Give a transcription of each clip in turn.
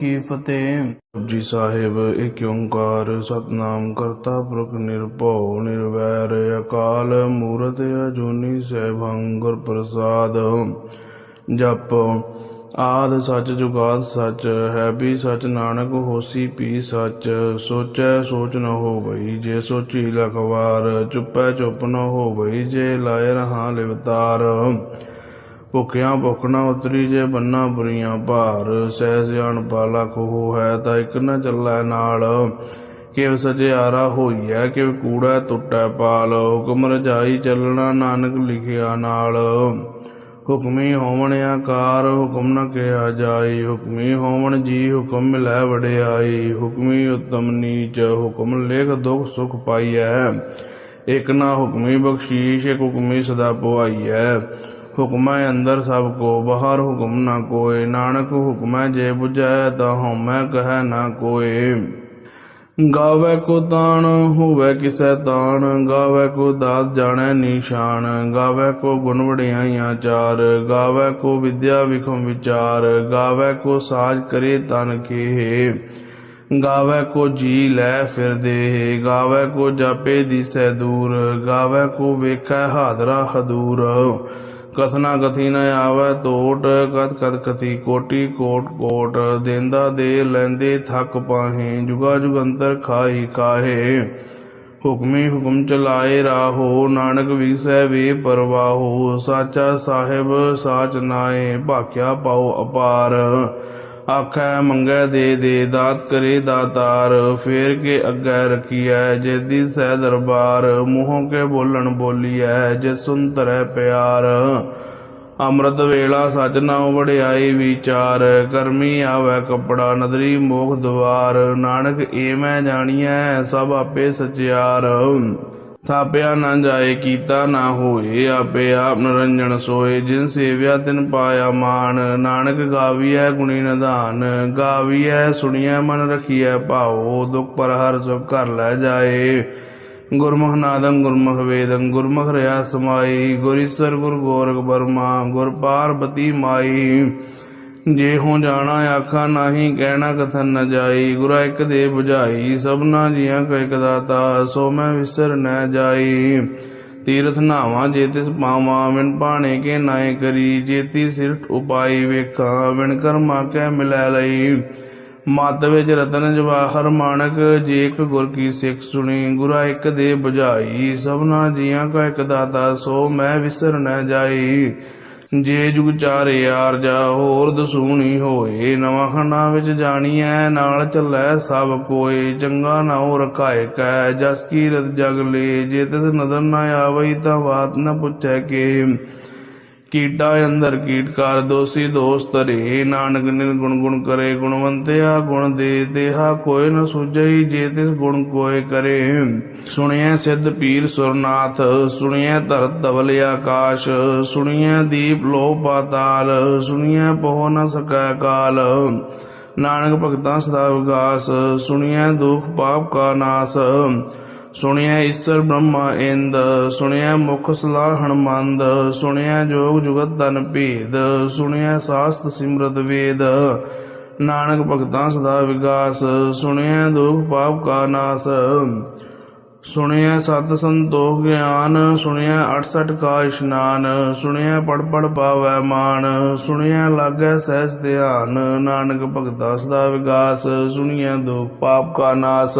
ਕੀ ਫਤਿਹ? ਜੀ ਸਾਹਿਬ ਏਕ ਓੰਕਾਰ ਸਤਨਾਮ ਕਰਤਾ ਪੁਰਖ ਨਿਰਭਉ ਨਿਰਵੈਰ ਅਕਾਲ ਮੂਰਤ ਅਜੂਨੀ ਸੈਭੰ ਗੁਰ ਪ੍ਰਸਾਦ। ਜਪ, ਆਦ ਸੱਚ ਜੁਗਾਦ ਸੱਚ, ਹੈ ਵੀ ਸੱਚ ਨਾਨਕ ਹੋਸੀ ਪੀ ਸੱਚ। ਸੋਚੈ ਸੋਚ ਨ ਹੋਵਈ ਜੇ ਸੋਚੀ ਲਖਵਾਰ, ਚੁੱਪੈ ਚੁੱਪ ਨ ਹੋਵਈ ਜੇ ਲਾਇ ਰਹਾ ਲਿਵਤਾਰ। ਭੁੱਖਿਆਂ ਭੁੱਖ ਨਾ ਉਤਰੀ ਜੇ ਬੰਨਾ ਬੁਰੀਆਂ ਭਾਰ, ਸਹਿ ਸਿਆਣ ਪਾਲਾ ਖੋ ਹੈ ਤਾਂ ਇੱਕ ਨਾ ਚੱਲੈ ਨਾਲ। ਕਿਵ ਸਜਿਆਰਾ ਹੋਈਐ, ਕਿਵ ਕੂੜਾ ਟੁੱਟੈ ਪਾਲ, ਹੁਕਮ ਰਜਾਈ ਚੱਲਣਾ ਨਾਨਕ ਲਿਖਿਆ ਨਾਲ। ਹੁਕਮੀ ਹੋਵਣ ਆਕਾਰ, ਹੁਕਮ ਨ ਕਿਹਾ ਜਾਈ। ਹੁਕਮੀ ਹੋਵਣ ਜੀ, ਹੁਕਮ ਮਿਲੈ ਵਡਿਆਈ। ਹੁਕਮੀ ਉਤਮ ਨੀਚ, ਹੁਕਮ ਲੇਖ ਦੁਖ ਸੁਖ ਪਾਈਐ। ਇਕ ਨਾ ਹੁਕਮੀ ਬਖਸ਼ੀਸ਼, ਇਕ ਹੁਕਮੀ ਸਦਾ ਪੁਆਈਐ। ਹੁਕਮੈ ਅੰਦਰ ਸਭ ਕੋ, ਬਾਹਰ ਹੁਕਮ ਨਾ ਕੋਏ, ਨਾਨਕ ਹੁਕਮੈ ਜੇ 부ਝੈ ਤਾ ਹਉਮੈ ਕਹੈ ਨਾ ਕੋਏ। ਗਾਵੇ ਕੋ ਤਾਣ, ਹੋਵੇ ਕਿਸੈ ਤਾਣ, ਗਾਵੇ ਕੋ ਦਾਤ ਜਾਣੈ ਨੀਸ਼ਾਨ, ਗਾਵੇ ਕੋ ਗੁਣ ਵਡਿਆਈਆਂ ਚਾਰ, ਗਾਵੇ ਕੋ ਵਿਦਿਆ ਵਿਖਮ ਵਿਚਾਰ, ਗਾਵੇ ਕੋ ਸਾਜ ਕਰੇ ਤਨ ਕੇ ਗਾਵੇ ਕੋ ਜੀ ਲੈ ਫਿਰਦੇ ਗਾਵੇ ਕੋ ਜਾਪੇ ਦਿਸੈ ਦੂਰ, ਗਾਵੇ ਕੋ ਵੇਖੈ ਹਾਦਰਾ ਹਦੂਰ। ਕਥਨਾ ਕਥੀ ਨ ਆਵੈ ਟੋਟ ਕਤ ਕਤ ਕਥੀ ਕੋਟੀ ਕੋਟ ਕੋਟ। ਦੇਂਦਾ ਦੇ ਲੈਂਦੇ ਥੱਕ ਪਾਹੇ, ਜੁਗਾ ਜੁਗੰਤਰ ਖਾਈ ਕਾਹੇ। ਹੁਕਮੀ ਹੁਕਮ ਚਲਾਏ ਰਾਹੋ, ਨਾਨਕ ਵਿਸੈ ਵੇ ਪਰਵਾਹੋ। ਸਾਚਾ ਸਾਹਿਬ ਸਾਚ ਨਾਏ ਭਾਖਿਆ ਪਾਉ ਅਪਾਰ। ਆਖੈ, ਮੰਗੈ ਦੇ ਦੇ, ਦਾਤ ਕਰੇ ਦਾਤਾਰ, ਫੇਰ ਕੇ ਅੱਗੇ ਰਖੀਐ ਜੇਦੀ ਸਹਿ ਦਰਬਾਰ, ਮੂੰਹੋਂ ਕੇ ਬੋਲਣ ਬੋਲੀਐ, ਜੇ ਸੁਨ ਤਰੈ ਪਿਆਰ। ਅੰਮ੍ਰਿਤ ਵੇਲਾ ਸਚ ਨਾਉ ਵਡਿਆਈ ਵਿਚਾਰ, ਕਰਮੀ ਆਵੈ ਕਪੜਾ, ਨਦਰੀ ਮੋਖ ਦਵਾਰ, ਨਾਨਕ ਏ ਮੈਂ ਜਾਣੀਐ, ਸਭ ਆਪੇ ਸਚਿਆਰ। ਥਾਪਿਆ ਨਾ ਜਾਏ, ਕੀਤਾ ਨਾ ਹੋਏ, ਆਪੇ ਆਪ ਨਰੰਜਨ ਸੋਏ। ਜਿਨ ਸੇਵਿਆ, ਤਿਨ ਪਾਇਆ ਮਾਨ ਨਾਨਕ ਗਾਵੀਐ ਗੁਣੀ ਨਿਧਾਨ। ਗਾਵੀਐ, ਸੁਣੀਐ, ਮਨ ਰਖੀਐ, ਭਾਉ। ਦੁਖ ਪਰ ਹਰ ਸੁਖ ਘਰ ਲੈ ਜਾਏ। ਗੁਰਮੁਖ ਨਾਦੰ ਗੁਰਮੁਖ ਵੇਦੰ, ਗੁਰਮੁਖ ਰਿਆ ਸਮਾਈ। ਗੁਰੀਸਰ ਗੁਰ ਗੋਰਖ ਬਰਮਾ, ਗੁਰ ਪਾਰਬਤੀ ਮਾਈ। ਜੇ ਹੋ ਜਾਣਾ ਆਖਾ ਨਾਹੀ ਕਹਿਣਾ ਕਥਨ ਨ ਜਾਈ, ਗੁਰਾ ਇੱਕ ਦੇ 부ਝਾਈ ਸਭਨਾ ਜੀਆਂ ਕਾ ਇੱਕ ਦਾਤਾ, ਸੋ ਮੈਂ ਵਿਸਰ ਨ ਜਾਈ। ਤੀਰਥ ਨਾਵਾਂ ਜੇ ਤਿਸ ਪਾਵਾਂ ਵਿਣ ਪਾਣੇ ਕੇ ਨਾਏ ਕਰੀ ਜੇਤੀ ਸਿਰ ਉਪਾਈ ਵੇਖਾਂ ਵਿਣ ਕਰਮਾ ਕੈ ਮਿਲੈ ਲਈ। ਮਤ ਵਿੱਚ ਰਤਨ ਜਵਾਹਰ ਮਾਣਕ, ਜੇ ਇੱਕ ਗੁਰ ਕੀ ਸਿੱਖ ਸੁਣੀ, ਗੁਰਾ ਇੱਕ ਦੇ 부ਝਾਈ ਸਭਨਾ ਜੀਆਂ ਕਾ ਇੱਕ ਦਾਤਾ, ਸੋ ਮੈਂ ਵਿਸਰ ਨ ਜਾਈ। ਜੇ ਜੁਗ ਚਾਰੇ ਯਾਰ ਜਾ ਹੋਰ ਦਸੂਣੀ ਹੋਏ, ਨਵਾਂ ਖੰਡਾ ਵਿੱਚ ਜਾਣੀਐ, ਨਾਲ ਚੱਲੈ ਸਭ ਕੋਏ, ਚੰਗਾ ਨਾਉ ਰਖਾਏ ਕੈ, ਜਸ ਕੀ ਜਗ ਲੇ, ਜੇ ਤਿਸ ਨਦਰ ਨਾ ਆਵਈ ਤਾਂ ਬਾਤ ਨਾ ਪੁੱਛੈ ਕੇ। ਕੀਟਾ ਅੰਦਰ ਕੀਟ ਕਰ ਦੋਸੀ ਦੋਸਤ ਰੇ ਨਾਨਕ ਨਿਰਗੁਣ ਗੁਣ ਗੁਣ ਕਰੇ ਗੁਣਵੰਤਿਆ ਗੁਣ ਦੇ ਦੇਹਾ ਕੋਇ ਨ ਸੁਝਈ ਜੇ ਤਿਸ ਗੁਣ ਕੋਇ ਕਰੇ। ਸੁਣਿਐ ਸਿੱਧ ਪੀਰ ਸੁਰਨਾਥ, ਸੁਣਿਐ ਧਰਤ ਧਵਲ ਆਕਾਸ਼, ਸੁਣਿਐ ਦੀਪ ਲੋ ਪਾਤਾਲ, ਸੁਣਿਐ ਪਹੁ ਨ ਸਕੈ ਕਾਲ। ਨਾਨਕ ਭਗਤਾਂ ਸਦਾ ਵਿਗਾਸ ਸੁਣਿਐ ਦੁਖ ਪਾਪ ਕਾ ਨਾਸ। ਸੁਣਿਆ ਈਸ਼ਰ ਬ੍ਰਹਮਾ ਇੰਦ, ਸੁਣਿਆ ਮੁਖ ਸਲਾਹ ਹਨਮੰਦ, ਸੁਣਿਆ ਜੋਗ ਜੁਗਤ ਤਨ ਭੇਦ, ਸੁਣਿਆ ਸਾਸਤ ਸਿਮਰਤ ਵੇਦ, ਨਾਨਕ ਭਗਤਾਂ ਸਦਾ ਵਿਗਾਸ, ਸੁਣਿਆ ਦੁਖ ਪਾਪ ਕਾ ਨਾਸ। ਸੁਣਿਆ ਸਤ ਸੰਤੋਖ ਗਿਆਨ, ਸੁਣਿਆ 68 ਕਾ ਇਸ਼ਨਾਨ, ਸੁਣਿਆ ਪੜ ਪੜ ਪਾਵੈ ਮਾਨ ਸੁਣਿਆ ਲਾਗੈ ਸਹਿਜ ਧਿਆਨ, ਨਾਨਕ ਭਗਤਾ ਸਦਾ ਵਿਗਾਸ ਸੁਣਿਆ ਦੁਖ ਪਾਪ ਕਾ ਨਾਸ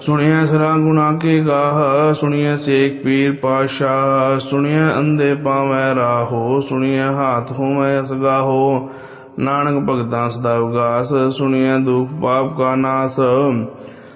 ਸੁਣਿਆ ਸਰਾ ਗੁਣਾ ਕੇ ਗਾਹ ਸੁਣਿਆ ਸੇਖ ਪੀਰ ਪਾਸ਼ਾ ਸੁਣਿਆ ਅੰਧੇ ਪਾਵੈ ਰਾਹੋ ਸੁਣਿਆ ਹਾਥ ਹੋਵੈ ਅਸਗਾਹੋ, ਨਾਨਕ ਭਗਤਾਂ ਸਦਾ ਵਿਗਾਸ ਸੁਣਿਆ ਦੁਖ ਪਾਪ ਕਾ ਨਾਸ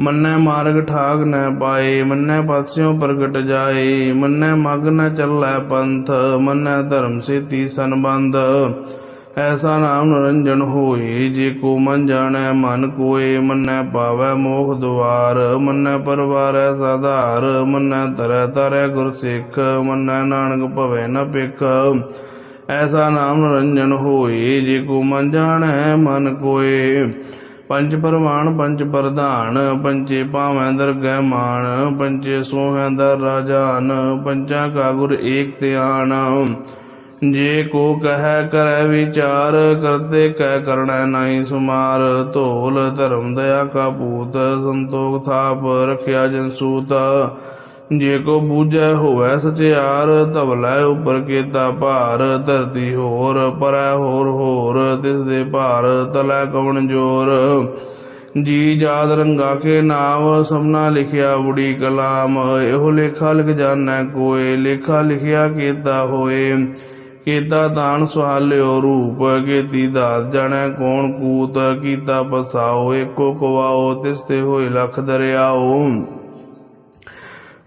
ਮੰਨੈ ਮਾਰਗ ਠਾਗ ਨ ਪਾਏ, ਮੰਨੈ ਪਾਸਿਓਂ ਪ੍ਰਗਟ ਜਾਏ, ਮੰਨੈ ਮਗ ਨ ਚੱਲੈ ਪੰਥ, ਮੰਨੈ ਧਰਮ ਸੇਤੀ ਸੰਬੰਧ। ਐਸਾ ਨਾਮ ਨਿਰੰਜਨ ਹੋਏ, ਜੇ ਕੋ ਮਨ ਜਾਣੈ ਮਨ ਕੋਏ, ਮੰਨੈ ਪਾਵੈ ਮੋਖ ਦੁਆਰ, ਮੰਨੈ ਪਰਵਾਰੈ ਸਾਧਾਰ, ਮੰਨੈ ਤਰੈ ਤਰੈ ਗੁਰ ਸਿੱਖ, ਮੰਨੈ ਨਾਨਕ ਭਵੈ ਨ ਪਿਖ ਐਸਾ ਨਾਮ ਨਿਰੰਜਨ ਹੋਏ, ਜੇ ਕੋ ਮਨ ਜਾਣੈ ਮਨ ਕੋਏ ਪੰਜ ਪਰਵਾਨ, ਪੰਜ ਪ੍ਰਧਾਨ ਪੰਚੇ ਪਾਵੈ ਦਰਗਹਿ ਮਾਨ ਪੰਚੇ ਸੋਹੈ ਦਰ ਰਾਜਾਨ ਪੰਚਾਂ ਕਾ ਗੁਰ ਏਕ ਧਿਆਨ। ਜੇ ਕੋ ਕਹੈ, ਕਰੈ ਵਿਚਾਰ, ਕਰਤੇ ਕਹਿ ਕਰਣੈ ਨਾਹੀ ਸੁਮਾਰ। ਧੋਲ ਧਰਮ ਦਇਆ ਕਾ ਪੂਤ ਸੰਤੋਖ ਥਾਪ, ਰਖਿਆ ਜਨ ਸੂਤ। ਜੇ ਕੋ ਬੂਝੈ ਹੋਵੈ ਸਚਿਆਰ ਧਵਲੈ ਉਪਰ ਕੇਤਾ ਭਾਰ, ਧਰਤੀ ਹੋਰ, ਪਰੈ ਹੋਰ ਹੋਰ, ਤਿਸ ਦੇ ਭਾਰ, ਤਲੈ ਕਵਣ ਜੋਰ। ਜੀ ਜਾਦ ਰੰਗਾ ਕੇ ਨਾਮ ਸਭਨਾ ਲਿਖਿਆ ਬੁੜੀ ਕਲਾਮ। ਇਹੋ ਲੇਖਾ ਲਿਖ ਜਾਣੈ ਕੋਏ, ਲੇਖਾ ਲਿਖਿਆ ਕੀਤਾ ਹੋਏ। ਕੀਤਾ ਤਾਣ ਸੁਹਾਲਿਓ ਰੂਪ, ਕੀਤੀ ਦਾਸ ਜਾਣੈ ਕੌਣ ਕੂਤ। ਕੀਤਾ ਪਸਾਓ, ਏਕੋ ਕਵਾਓ, ਤਿਸ ਤੇ ਹੋਏ ਲਖ ਦਰਿਆਓ।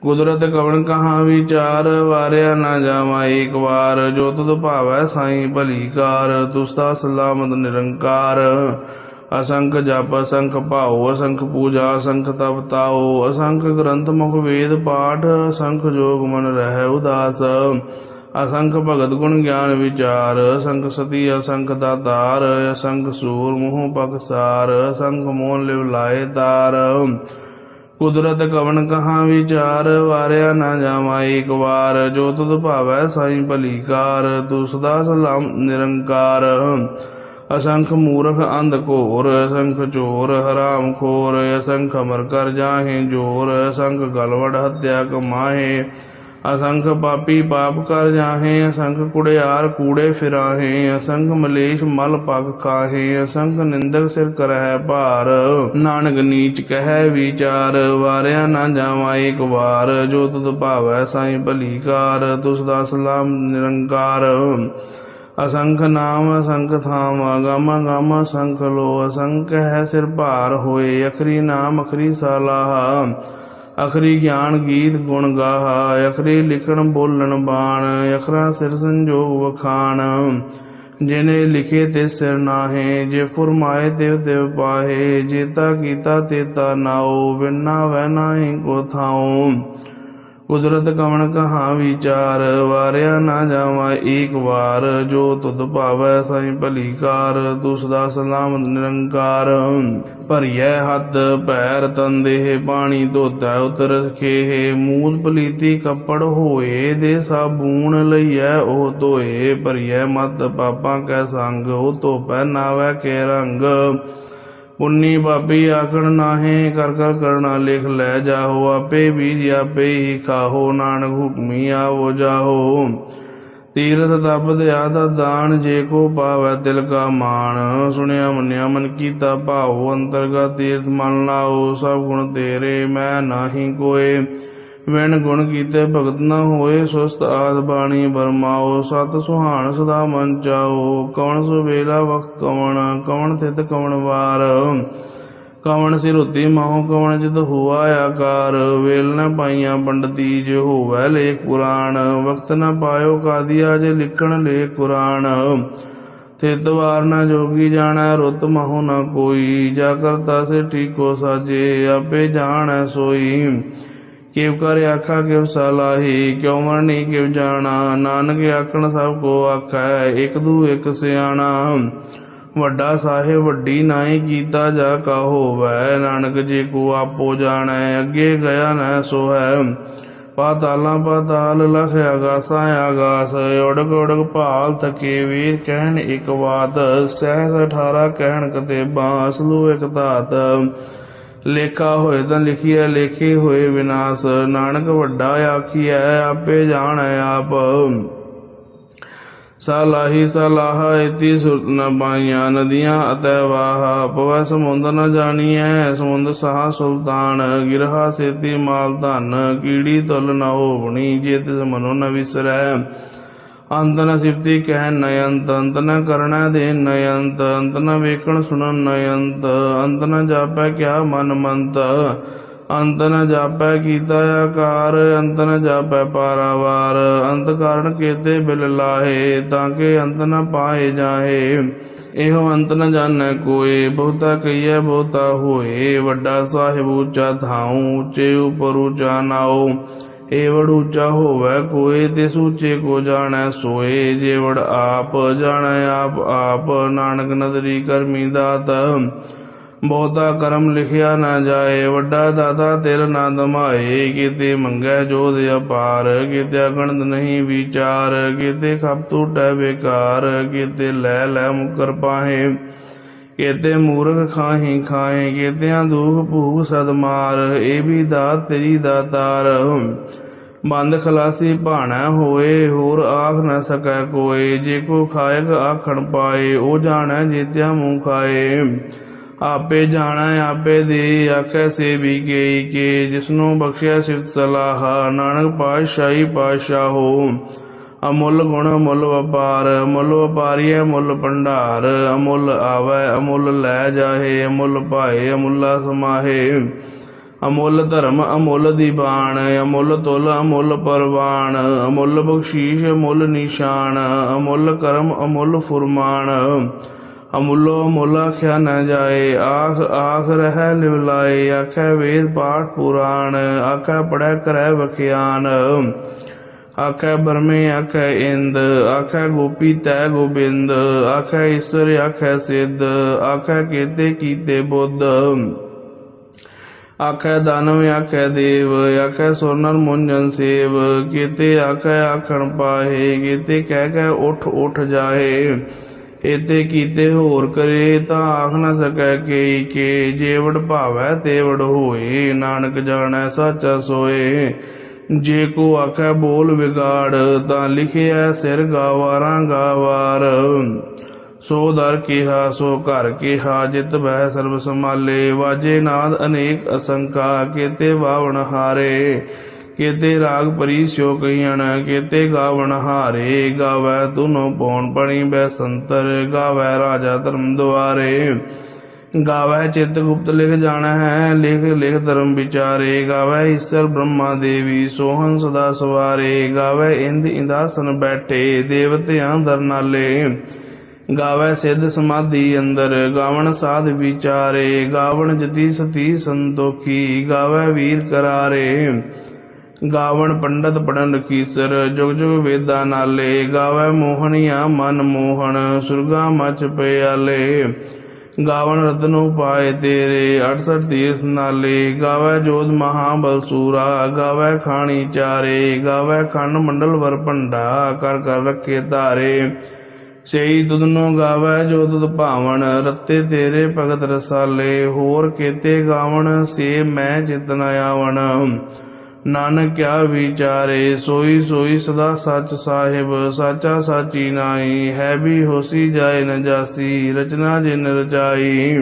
ਕੁਦਰਤ ਕਵਣ ਕਹਾ ਵਿਚਾਰ, ਵਾਰਿਆ ਨਾ ਜਾਵਾ ਏਕ ਵਾਰ। ਜੋ ਤੁਧ ਭਾਵੈ ਸਾਈ ਭਲੀ ਕਾਰ ਤੁਸਤਾ ਸਲਾਮਤ ਨਿਰੰਕਾਰ। ਅਸੰਖ ਜਪ, ਅਸੰਖ ਭਾਉ, ਅਸੰਖ ਪੂਜਾ, ਅਸੰਖ ਤਪ ਤਾਉ। ਅਸੰਖ ਗ੍ਰੰਥ ਮੁਖ ਵੇਦ ਪਾਠ, ਅਸੰਖ ਜੋਗ ਮਨ ਰਹਿ ਉਦਾਸ। ਅਸੰਖ ਭਗਤ ਗੁਣ ਗਿਆਨ ਵਿਚਾਰ, ਅਸੰਖ ਸਤੀ, ਅਸੰਖ ਦਾਤਾਰ ਅਸੰਖ ਸੂਰ ਮੋਹ ਪਕਸਾਰ ਅਸੰਖ ਮੋਹ ਲਿਵ ਲਾਏ ਤਾਰ। ਕੁਦਰਤ ਕਵਣ ਕਹਾ ਵਿਚਾਰ, ਵਾਰਿਆ ਨਾ ਜਾਵਾ ਏਕ ਵਾਰ। ਜੋ ਤੁਧ ਭਾਵੈ ਸਾਈ ਭਲੀ ਕਾਰ ਤੂੰ ਸਲਾਮ ਨਿਰੰਕਾਰ। ਅਸੰਖ ਮੂਰਖ ਅੰਧ ਘੋਰ, ਅਸੰਖ ਚੋਰ ਹਰਾਮ ਖੋਰ। ਅਸੰਖ ਅਮਰ ਕਰ ਜਾਹੇ ਜੋਰ, ਅਸੰਖ ਗਲਵੜ ਹੱਤਿਆ ਕਮਾਹੇ। ਅਸੰਖ ਪਾਪੀ ਪਾਪ ਕਰ ਜਾਹੇ, ਅਸੰਖ ਕੁੜਿਆਰ ਕੂੜੇ ਫਿਰਾਹੇ, ਅਸੰਖ ਮਲੇਸ਼ ਮਲ ਪਗ ਖਾਹੇ, ਅਸੰਖ ਨਿੰਦਕ ਸਿਰ ਕਰਹਿ ਭਾਰ। ਨਾਨਕ ਨੀਚ ਕਹਿ ਵਿਚਾਰ, ਵਾਰਿਆ ਨਾ ਜਾਵਾ ਏਕ ਵਾਰ। ਜੋ ਤੁਧ ਭਾਵੈ ਸਾਈ ਭਲੀ ਕਾਰ ਤੁਸ ਦਾ ਸਲਾਮ ਨਿਰੰਕਾਰ। ਅਸੰਖ ਨਾਮ, ਅਸੰਖ ਥਾਮ ਗਮ ਗਮ ਸੰਖ ਲੋ ਅਸੰਖ ਹੈ ਸਿਰ ਭਾਰ ਹੋਏ, ਅਖਰੀ ਨਾਮ, ਅਖਰੀ ਸਾਲਾਹ। ਅਖਰੀ ਗਿਆਨ ਗੀਤ ਗੁਣ ਗਾਹਾ, ਅਖਰੀ ਲਿਖਣ ਬੋਲਣ ਬਾਣ, ਅਖਰਾ ਸਿਰ ਸੰਜੋਗ ਵਖਾਣ। ਜਿਨੇ ਲਿਖੇ ਤੇ ਸਿਰ ਨਾਹੇ, ਜੇ ਫੁਰਮਾਏ ਤਿਵ ਤਿਵ ਪਾਹੇ, ਜੇਤਾ ਕੀਤਾ ਤੇਤਾ ਨਾਉ ਵਿਨਾ ਵੈ ਨਾਹੀ ਕੋ ਥਾਉ। ਕੁਦਰਤ ਕਵਣ ਕਹਾ ਵਿਚਾਰ, ਵਾਰਿਆ ਨਾ ਜਾਵਾ ਏਕ ਵਾਰ, ਜੋ ਤੁਧ ਭਾਵੈ ਸਾਈ ਭਲੀ ਕਾਰ ਤੂੰ ਸਦਾ ਸਲਾਮਤ ਨਿਰੰਕਾਰ। ਭਰੀਐ ਹੱਥ, ਪੈਰ ਤੰਦੇ ਪਾਣੀ ਧੋਤੈ, ਉਤਰ ਖੇਹ, ਮੂਲ ਪਲੀਤੀ ਕੱਪੜ ਹੋਏ, ਦੇ ਸਾਬੂਨ ਲਈਐ ਉਹ ਧੋਏ। ਭਰੀਐ ਮਤ ਪਾਪਾਂ ਕੈ ਸੰਗ, ਉਹ ਧੋਪੈ ਨਾਵੈ ਕੇ ਰੰਗ। ਪੁੰਨੀ ਬਾਬੀ ਆਖਣ ਨਾਹੇ, ਕਰ ਕਰ ਕਰਣਾ ਲਿਖ ਲੈ ਜਾਹੋ, ਆਪੇ ਬੀਜ ਆਪੇ ਹੀ ਖਾਹੋ, ਨਾਨਕ ਹੁਕਮੀ ਆਵੋ ਜਾਹੋ। ਤੀਰਥ ਤਪ ਦਿਆ ਦਾ ਦਾਨ, ਜੇ ਕੋ ਪਾਵੈ ਤਿਲ ਕਾ ਮਾਨ ਸੁਣਿਆ ਮੰਨਿਆ ਮਨ ਕੀਤਾ ਭਾਉ ਅੰਤਰਗਾ ਤੀਰਥ ਮਨ ਲਾਓ, ਸਭ ਗੁਣ ਤੇਰੇ, ਮੈਂ ਨਾਹੀ ਕੋਏ। ਵਿਣ ਗੁਣ ਕੀਤੇ ਭਗਤ ਨਾ ਹੋਏ, ਸੁਸਤ ਆਦ ਬਾਣੀ ਬਰਮਾਓ, ਸਤ ਸੁਹਾਣ ਸਦਾ ਮਨ ਚਾਓ। ਕਵਣ ਸੁ ਵੇਲਾ ਵਕਤ ਕਵਣ ਕਵਣ ਤਿਤ ਕਵਣ ਵਾਰ। ਕਵਣ ਸਿਰੁਤੀ ਮਾਹੋ ਕਵਣ ਜਿਤ ਹੁਆ ਆਕਾਰ। ਵੇਲ ਨ ਪਾਈਆਂ ਪੰਡਤੀ, ਜੇ ਹੋਵੈ ਲੇਖ ਪੁਰਾਣ। ਵਕਤ ਨ ਪਾਇਓ ਕਾਦੀਆ, ਜੇ ਲਿਖਣ ਲੇਖ ਕੁਰਾਨ। ਤਿਤ ਵਾਰ ਨਾ ਜੋਗੀ ਜਾਣੈ, ਰੁੱਤ ਮਹੁ ਨ ਕੋਈ। ਜਾ ਕਰਤਾ ਸੇ ਠੀਕੋ ਸਾਜੇ, ਆਪੇ ਜਾਣੈ ਸੋਈ। ਕਿਵ ਕਰ ਆਖਾ ਕਿਵ ਸਲਾਹੀ, ਕਿਉ ਮਰਨੀ ਕਿਵ ਜਾਣਾ, ਨਾਨਕ ਆਖਣ ਸਭ ਕੋ ਆਖੈ, ਇਕ ਦੂ ਇਕ ਸਿਆਣਾ। ਵੱਡਾ ਸਾਹਿਬ ਵੱਡੀ ਨਾਹੀ ਕੀਤਾ ਜਾ ਕਾ ਹੋਵੈ, ਨਾਨਕ ਜੀ ਕੋ ਆਪੋ ਜਾਣੈ, ਅੱਗੇ ਗਿਆ ਨਾ ਸੋ ਹੈ ਪਾਤਾਲਾਂ ਪਾਤਾਲ ਲਖ ਆਗਾਸਾਂ ਆਗਾਸ ਉੜਕ ਉੜਕ ਭਾਲ ਤਕੇ ਵੀਰ ਕਹਿਣ ਇਕ ਬਾਤ, ਸਹਿਸ 18 ਕਹਿਣ ਕਤੇ ਬਾਸ ਲੋ ਇਕ ਧਾਤ। ਲੇਖਾ ਹੋਏ ਤਾਂ ਲਿਖੀਐ, ਲੇਖੇ ਹੋਏ ਵਿਨਾਸ਼। ਨਾਨਕ ਵੱਡਾ ਆਖੀਐ, ਆਪੇ ਜਾਣੈ ਆਪ। ਸਲਾਹੀ ਸਲਾਹ ਇਤੀ ਸੁਰਤ ਨ ਪਾਈਆਂ, ਨਦੀਆਂ ਅਤੈ ਵਾਹ। ਪਵੈ ਸਮੁੰਦ ਨ ਜਾਣੀਐ, ਸਮੁੰਦ ਸਹਾ ਸੁਲਤਾਨ। ਗਿਰਹਾ ਸੇਤੀ ਮਾਲ ਧਨ, ਕੀੜੀ ਤੁਲ ਨ ਹੋਵਣੀ ਜੇ ਤਿਸ ਮਨੋ ਨ ਵਿਸਰੈ। ਅੰਤ ਨ ਸਿਫਤੀ ਕਹਿ ਨਯੰਤ, ਅੰਤ ਨ ਕਰਣਾ ਦੇ ਨਯੰਤ, ਅੰਤ ਨ ਵੇਖਣ ਸੁਣਨ ਨਯੰਤ, ਅੰਤ ਨ ਜਾਪੈ ਕਿਆ ਮਨ ਮੰਤ, ਅੰਤ ਨ ਜਾਪੈ ਕੀਤਾ ਆਕਾਰ, ਅੰਤ ਨ ਜਾਪੈ ਪਾਰਾਵਾਰ, ਅੰਤ ਕਾਰਨ ਕੇਤੇ ਬਿਲ ਲਾਹੇ, ਤਾਂ ਕਿ ਅੰਤ ਨ ਪਾਏ ਜਾਹੇ। ਇਹੋ ਅੰਤ ਨ ਜਾਣੈ ਕੋਏ, ਬਹੁਤਾ ਕਈਐ ਬਹੁਤਾ ਹੋਏ, ਵੱਡਾ ਸਾਹਿਬ ਉੱਚਾ ਥਾਉ, ਉੱਚੇ ਉਪਰ ਉੱਚਾ ਨਾਉ ਏਵੜ ਉੱਚਾ ਹੋਵੇ ਕੋਏ ਤੇ ਸੂਚੇ ਕੋ ਜਾਣੈ ਸੋਏ। ਜੇਵੜ ਆਪ ਜਾਣੈ, ਆਪ ਆਪ ਨਾਨਕ ਨਦਰੀ ਕਰਮੀ ਦਾਤ। ਬਹੁਤਾ ਕਰਮ ਲਿਖਿਆ ਨਾ ਜਾਏ, ਵੱਡਾ ਦਾਤਾ ਤਿਲ ਨਾ ਦਮਾਏ। ਕਿਤੇ ਮੰਗੈ ਜੋਦ ਅਪਾਰ, ਕਿਤੇ ਅਗਣਤ ਨਹੀਂ ਵਿਚਾਰ। ਕਿਤੇ ਖਪ ਟੂਟੈ ਬੇਕਾਰ, ਕਿਤੇ ਲੈ ਲੈ ਮੁਕਰ ਪਾਹੇ। ਕਿਤੇ ਮੂਰਖ ਖਾਹੀ ਖਾਏ ਕਿਤਿਆਂ ਦੁਖ ਭੂਖ ਸਦ ਮਾਰ ਇਹ ਵੀ ਦਾਤ ਤੇਰੀ ਦਾਤਾਰ। ਬੰਦ ਖਲਾਸੀ ਭਾਣਾ ਹੋਏ, ਹੋਰ ਆਖ ਨਾ ਸਕੈ ਕੋਏ, ਜੇ ਕੋ ਖਾਇਕ ਆਖਣ ਪਾਏ, ਉਹ ਜਾਣੈ ਜੇਤਿਆ ਮੂੰਹ ਖਾਏ। ਆਪੇ ਜਾਣਾ, ਆਪੇ ਦੇ, ਆਖੈ ਸੇਵੀ ਕੇ ਕੇ, ਜਿਸਨੂੰ ਬਖਸ਼ਿਆ ਸਿਫਤ ਸਲਾਹ, ਨਾਨਕ ਪਾਤਸ਼ਾਹੀ ਪਾਤਸ਼ਾਹ। ਹੋ ਅਮੁੱਲ ਗੁਣ ਅਮੁੱਲ ਵਪਾਰ, ਅਮੁੱਲ ਵਪਾਰੀਐ ਮੁੱਲ ਭੰਡਾਰ, ਅਮੁੱਲ ਆਵੈ ਅਮੁੱਲ ਲੈ ਜਾਹੇ, ਅਮੁੱਲ ਭਾਏ ਅਮੁੱਲਾ ਸਮਾਹੇ। ਅਮੁੱਲ ਧਰਮ ਅਮੁੱਲ ਦੀਵਾਨ ਅਮੁੱਲ ਤੁਲ ਅਮੁੱਲ ਪਰਵਾਨ ਅਮੁੱਲ ਬਖਸ਼ੀਸ਼ ਅਮੁੱਲ ਨਿਸ਼ਾਨ, ਅਮੁੱਲ ਕਰਮ ਅਮੁੱਲ ਫੁਰਮਾਨ। ਅਮੁੱਲੋ ਅਮੁੱਲ ਆਖਿਆ ਨ ਜਾਏ, ਆਖ ਆਖ ਰਹਿ ਲਿਵਲਾਏ ਆਖੈ ਵੇਦ ਪਾਠ ਪੁਰਾਣ, ਆਖੈ ਪੜੈ ਕਰੈ ਵਖਿਆਨ। ਆਖੈ ਬਰਮੇ ਆਖੈ ਇੰਦ, ਆਖੈ ਗੋਪੀ ਤੈ ਗੋਬਿੰਦ ਆਖੈ ਈਸ਼ਵਰ ਆਖੈ ਸਿੱਧ, ਆਖੈ ਕੇਤੇ ਕੀਤੇ ਬੁੱਧ। ਆਖੈ ਦਾਨਵ, ਆਖੈ ਦੇਵ, ਆਖੈ ਸੋਨਰ ਮੁੰਜਨ ਸੇਵ, ਕੀਤੇ ਆਖੈ ਆਖਣ ਪਾਹੇ, ਕੀਤੇ ਕਹਿ ਕਹਿ ਉਠ ਉਠ ਜਾਏ ਇਤੇ ਕੀਤੇ ਹੋਰ ਕਰੇ ਤਾਂ ਆਖ ਨਾ ਸਕੈ ਕੇ ਕੇ, ਜੇਵੜ ਭਾਵੈ ਤੇਵੜ ਹੋਏ, ਨਾਨਕ ਜਾਣੈ ਸਾਚਾ ਸੋਏ। ਜੇ ਕੋ ਆਖੈ ਬੋਲ ਵਿਗਾੜ, ਤਾਂ ਲਿਖਿਆ ਸਿਰ ਗਾਵਾਰਾਂ ਗਾਵਾਰ। ਸੋ ਦਰ ਕਿਹਾ, ਸੋ ਘਰ ਕਿਹਾ, ਜਿਤ ਬਹਿ ਸਰਬ ਸਮਾਲੇ ਵਾਜੇ ਨਾਦ ਅਨੇਕ ਅਸੰਕਾ, ਕੇਤੇ ਵਾਵਣ ਹਾਰੇ। ਕੇਤੇ ਰਾਗ ਪਰੀ ਸਿਓ ਕਈਣ ਕੇਤੇ ਗਾਵਣ ਹਾਰੇ। ਗਾਵੈ ਤੁਨੋ ਪੌਣ ਪਣੀ ਬੈ ਸੰਤਰ, ਗਾਵੈ ਰਾਜਾ ਧਰਮ ਦੁਆਰੇ। ਗਾਵੈ ਚਿਤ ਗੁਪਤ ਲਿਖ ਜਾਣਾ ਹੈ ਲਿਖ ਲਿਖ ਧਰਮ ਵਿਚਾਰੇ। ਗਾਵੈ ਈਸ਼ਰ ਬ੍ਰਹਮਾ ਦੇਵੀ ਸੋਹਨ ਸਦਾ ਸਵਾਰੇ। ਗਾਵੈ ਇੰਦ ਇੰਦਾਸਨ ਬੈਠੇ ਦੇਵਤਿਆਂ ਦਰ ਨਾਲੇ। ਗਾਵੈ ਸਿੱਧ ਸਮਾਧੀ ਅੰਦਰ, ਗਾਵਣ ਸਾਧ ਵਿਚਾਰੇ। ਗਾਵਣ ਜਤੀ ਸਤੀ ਸੰਤੋਖੀ ਗਾਵੈ ਵੀਰ ਕਰਾਰੇ। ਗਾਵਣ ਪੰਡਤ ਪੜਨ ਰਖੀਸਰ ਜੁਗ ਜੁਗ ਵੇਦਾਂ ਨਾਲੇ। ਗਾਵੈ ਮੋਹਣੀਆਂ ਮਨ ਮੋਹਣ, ਸੁਰਗਾ ਮਚ ਪਿਆਲੇ। ਗਾਵਣ ਰਤਨੋ ਪਾਏ ਤੇਰੇ 68 ਤੀਰਥ ਨਾਲੇ। ਗਾਵੈ ਜੋਧ ਮਹਾਬਲ ਬਲਸੂਰਾ ਗਾਵੈ ਖਾਣੀ ਚਾਰੇ। ਗਾਵੈ ਖੰਡ ਮੰਡਲ ਵਰ ਭੰਡਾ, ਕਰ ਕਰ ਰੱਖੇ ਧਾਰੇ। ਸਈ ਤੁਧਨੋ ਗਾਵੈ ਜੋ ਤੁਧ ਭਾਵਨ, ਰਤੇ ਤੇਰੇ ਭਗਤ ਰਸਾਲੇ। ਹੋਰ ਕੇਤੇ ਗਾਵਣ, ਸੇ ਮੈਂ ਚਿਤਨ ਆਵਣ। ਨਾਨਕ ਕਿਆ ਵਿਚਾਰੇ, ਸੋਈ ਸੋਈ ਸਦਾ ਸੱਚ ਸਾਹਿਬ, ਸਾਚਾ ਸਾਚੀ ਨਾਈ ਹੈ ਵੀ ਹੋਸੀ ਜਾਏ ਨ ਰਚਨਾ ਜਿਨ ਰਚਾਈ।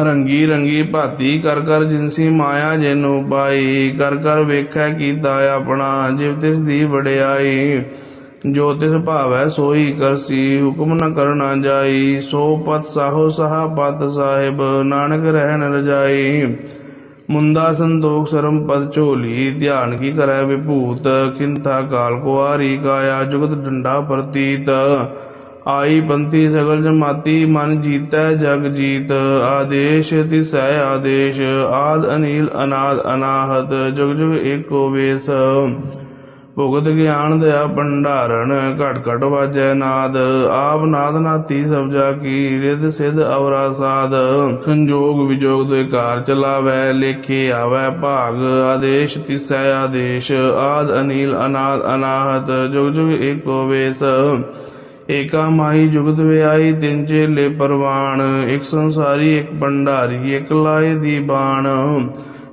ਰੰਗੀ ਰੰਗੀ ਭਾਤੀ ਕਰ ਕਰ ਜਿਨਸੀ ਮਾਇਆ ਜਿਨੂ ਪਾਈ ਕਰ ਕਰ ਵੇਖੈ ਕੀਤਾ ਆਪਣਾ, ਜਿਵ ਤਿਸ ਦੀ ਵਡਿਆਈ। ਜੋ ਤਿਸ ਭਾਵੈ ਸੋਈ ਕਰਸੀ, ਹੁਕਮ ਨ ਕਰਨਾ ਜਾਈ, ਸੋ ਪਤ ਸਾਹੋ ਸਹਾ ਪਤ ਸਾਹਿਬ, ਨਾਨਕ ਰਹਿਣ ਰਜਾਈ। ਮੁੰਦਾ ਸੰਤੋਖ ਸਰਮ ਪਦ ਝੋਲੀ, ਧਿਆਨ ਕੀ ਕਰੈ ਵਿਭੂਤ ਕਿੰਥਾ ਕਾਲ ਕੁਆਰੀ ਕਾਇਆ ਜੁਗਤ ਡੰਡਾ ਪ੍ਰਤੀਤ। ਆਈ ਪੰਥੀ ਸਗਲ ਜਮਾਤੀ, ਮਨ ਜੀਤੈ ਜਗ ਜੀਤ। ਆਦੇਸ਼ ਤਿਸੈ ਆਦੇਸ਼, ਆਦ ਅਨੀਲ ਅਨਾਦ ਅਨਾਹਤ, ਜੁਗ ਜੁਗ ਏਕੋ ਵੇਸ। ਭੁਗਤ ਗਿਆਨ ਦਇਆ ਭੰਡਾਰਨ ਘਟ ਘਟ ਵਾਜੈ ਨਾਦ। ਆਪ ਨਾਦ ਨਾਤੀ ਸਬਜਾ ਕੀ ਰਿਦ ਸਿਧ ਅਵਰਾ ਸਾਧ ਸੰਜੋਗ ਵਿਜੋਗ ਦੇ ਕਾਰ ਚਲਾਵੈ, ਲੇਖੇ ਆਵੈ ਭਾਗ। ਆਦੇਸ਼ ਤਿਸੈ ਆਦੇਸ਼, ਆਦ ਅਨੀਲ ਅਨਾਦ ਅਨਾਹਤ, ਜੁਗ ਜੁਗ ਏਕੋ ਵੇਸ। ਏਕਾ ਮਾਈ ਜੁਗਤ ਵਿਆਈ ਤਿੰਨ ਚੇਲੇ ਪਰਵਾਨ ਇੱਕ ਸੰਸਾਰੀ, ਇੱਕ ਭੰਡਾਰੀ, ਇੱਕ ਲਾਏ ਦੀ ਬਾਣ।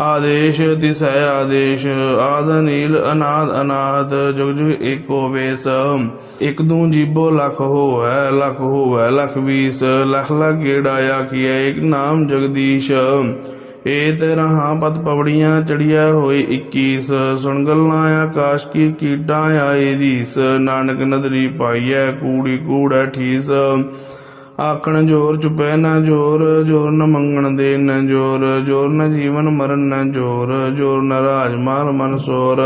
ਆਦੇਸ਼ ਤਿਸੈ ਆਦੇਸ਼, ਆਦ ਨੀਲ ਅਨਾਦ ਅਨਾਦ, ਜੁਗ ਜੁਗ ਏਕੋ ਵੇਸ। ਇਕ ਦੂ ਜੀਬੋ ਲਖ ਹੋਵੈ ਲਖ ਹੋਵੈ, ਲਖ ਵੀਸ। ਲਖ ਲਖ ਗੇੜਾ ਆਖੀਐ, ਇਕ ਨਾਮ ਜਗਦੀਸ਼। ਏ ਤੇ ਰਹਾ ਪਤ ਪਵੜੀਆਂ ਚੜੀਆਂ ਹੋਏ 21 ਸੁਣ ਗੱਲਾਂ ਆਕਾਸ਼ ਕੀ ਕੀਟਾਂ ਆਏ ਦੀਸ ਨਾਨਕ ਨਦਰੀ ਪਾਈਐ, ਕੂੜੀ ਕੂੜੈ ਠੀਸ। ਆਖਣ ਜੋਰ ਚੁਪੈ ਨਾ ਜੋਰ ਜੋਰ ਨ ਮੰਗਣ ਦੇ ਨ ਜੋਰ ਜੋਰ ਨ ਜੀਵਨ ਮਰਨ ਨ ਜੋਰ ਜੋਰ ਨ ਰਾਜ ਮਾਲ ਮਨ ਸੋਰ।